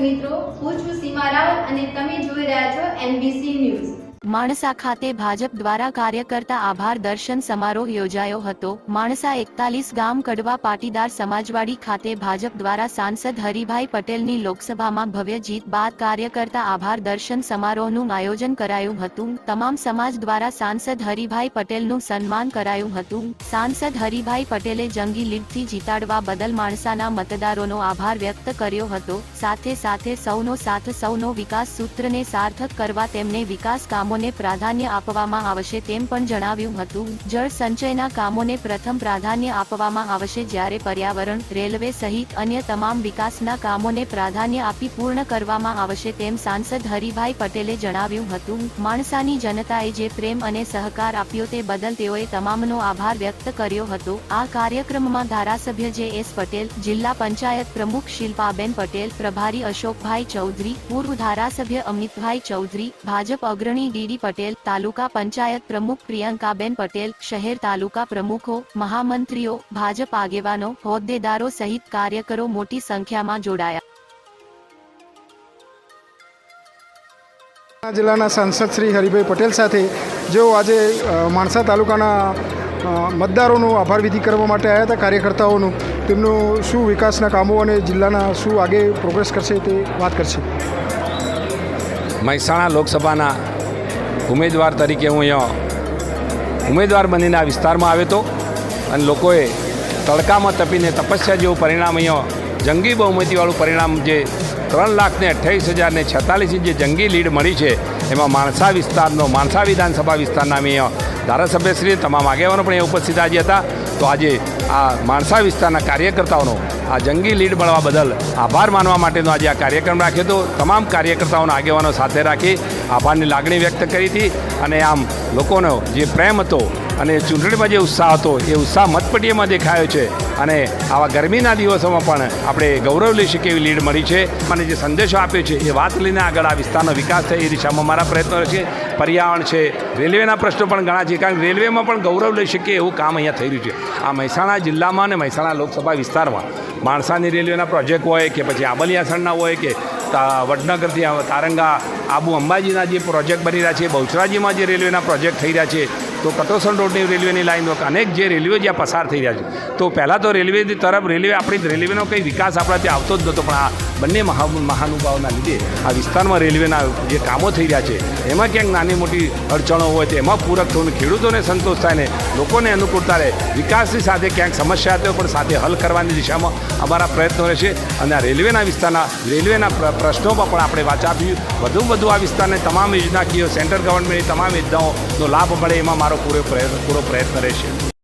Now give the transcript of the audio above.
મિત્રો હું છું સીમા રાવલ અને તમે જોઈ રહ્યા છો એનબીસી ન્યૂઝ માણસા ખાતે ભાજપ દ્વારા કાર્યકર્તા આભાર દર્શન સમારોહ યોજાયો હતો. માણસા એકતાલીસ ગામ કડવા પાટીદાર સમાજવાડી ખાતે ભાજપ દ્વારા સાંસદ હરિભાઈ પટેલની લોકસભામાં ભવ્ય જીત બાદ કાર્યકર્તા આભાર દર્શન સમારોહનું આયોજન કરાયું હતું. તમામ સમાજ દ્વારા સાંસદ હરિભાઈ પટેલનું સન્માન કરાયું હતું. સાંસદ હરિભાઈ પટેલે જંગી લીડથી જીતાડવા બદલ માણસાના મતદારોનો આભાર વ્યક્ત કર્યો હતો. સાથે સાથે સૌનો સાથ સૌનો વિકાસ સૂત્રને સાર્થક કરવા તેમને વિકાસ કામોને પ્રાધાન્ય આપવામાં આવશે તેમ પણ જણાવ્યું હતું. જળ સંચયના કામોને પ્રથમ પ્રાધાન્ય આપવામાં આવશે જ્યારે પર્યાવરણ, રેલવે સહિત અન્ય તમામ વિકાસના કામોને પ્રાધાન્ય આપી પૂર્ણ કરવામાં આવશે તેમ સાંસદ હરિભાઈ પટેલે જણાવ્યું હતું. માણસાની જનતાએ જે પ્રેમ અને સહકાર આપ્યો તે બદલ તેઓએ તમામનો આભાર વ્યક્ત કર્યો હતો. આ કાર્યક્રમમાં ધારાસભ્ય જે એસ પટેલ, જિલ્લા પંચાયત પ્રમુખ શિલ્પાબેન પટેલ, પ્રભારી અશોકભાઈ ચૌધરી, પૂર્વ ધારાસભ્ય અમિતભાઈ ચૌધરી, ભાજપ અગ્રણી ડીડી પટેલ તાલુકા પંચાયત પ્રમુખ પ્રિયંકાબેન પટેલ શહેર તાલુકા પ્રમુખો મહામંત્રીઓ ભાજપ આગેવાનો હોદ્દેદારો સહિત કાર્યકરો મોટી સંખ્યામાં જોડાયા. જિલ્લાના સાંસદ શ્રી હરિભાઈ પટેલ સાથે જેઓ આજે માણસા તાલુકાના મતદારોનું આભાર વિધિ કરવા માટે આવ્યા હતા કાર્યકર્તાઓનું તેમનું શું વિકાસના કામો અને જિલ્લાના શું આગે પ્રોગ્રેસ કરશે તે વાત કરશે. મહેસાણા લોકસભાના ઉમેદવાર તરીકે હું અહીંયા ઉમેદવાર બનીને આ વિસ્તારમાં આવ્યો હતો. અને લોકોએ તડકામાં તપીને તપસ્યા જેવું પરિણામ અહીંયા જંગી બહુમતીવાળું પરિણામ જે ત્રણ લાખને અઠ્યાવીસ હજારને છેતાલીસની જે જંગી લીડ મળી છે, એમાં માણસા વિસ્તારનો, માણસા વિધાનસભા વિસ્તારના અમે અહીંયા ધારાસભ્યશ્રી તમામ આગેવાનો પણ અહીંયા ઉપસ્થિત આજે હતા. તો આજે આ માણસા વિસ્તારના કાર્યકર્તાઓનો, આ જંગી લીડ મળવા બદલ આભાર માનવા માટેનો આજે આ કાર્યક્રમ રાખ્યો હતો. તમામ કાર્યકર્તાઓના આગેવાનો સાથે રાખી આભારની લાગણી વ્યક્ત કરી હતી અને આમ લોકોનો જે પ્રેમ હતો અને ચૂંટણીમાં જે ઉત્સાહ હતો, એ ઉત્સાહ મતપટીયામાં દેખાયો છે. અને આવા ગરમીના દિવસોમાં પણ આપણે ગૌરવ લઈ શકીએ એવી લીડ મળી છે. અને જે સંદેશો આપ્યો છે, એ વાત લઈને આગળ આ વિસ્તારનો વિકાસ થાય એ દિશામાં મારા પ્રયત્નો છે. પર્યાવરણ છે, રેલવેના પ્રશ્નો પણ ઘણા છે, કારણ કે રેલવેમાં પણ ગૌરવ લઈ શકીએ એવું કામ અહીંયા થઈ રહ્યું છે. આ મહેસાણા જિલ્લામાં અને મહેસાણા લોકસભા વિસ્તારમાં માણસાની રેલવેના પ્રોજેક્ટ હોય કે પછી આબલિયાસણના હોય કે વડનગરથી તારંગા આબુ અંબાજીના જે પ્રોજેક્ટ બની રહ્યા છે, બહુચરાજીમાં જે રેલવેના પ્રોજેક્ટ થઈ રહ્યા છે તો કટોસણ રોડની રેલવેની લાઈન અનેક જે રેલવે જ્યાં પસાર થઈ રહ્યા છે. તો પહેલાં તો રેલવે તરફ રેલવે આપણી રેલવેનો કંઈ વિકાસ આપણા ત્યાં આવતો જ નહોતો, પણ આ બંને મહા, મહાનુભાવોના લીધે આ વિસ્તારમાં રેલવેના જે કામો થઈ રહ્યા છે, એમાં ક્યાંક નાની મોટી અડચણો હોય તો એમાં પૂરક થવું ખેડૂતોને સંતોષ થાય ને લોકોને અનુકૂળતા રહે. વિકાસની સાથે ક્યાંક સમસ્યા હતો પણ સાથે હલ કરવાની દિશામાં અમારા પ્રયત્નો રહેશે અને આ રેલવેના વિસ્તારના, રેલવેના પ્ર- પ્રશ્નોમાં પણ આપણે વાચા આપ્યું વધુ વધુ આ વિસ્તારને તમામ યોજનાકીય સેન્ટ્રલ ગવર્મેન્ટની તમામ યોજનાઓનો લાભ મળે એમાં મારો પૂરો પૂરો પ્રયત્ન રહેશે.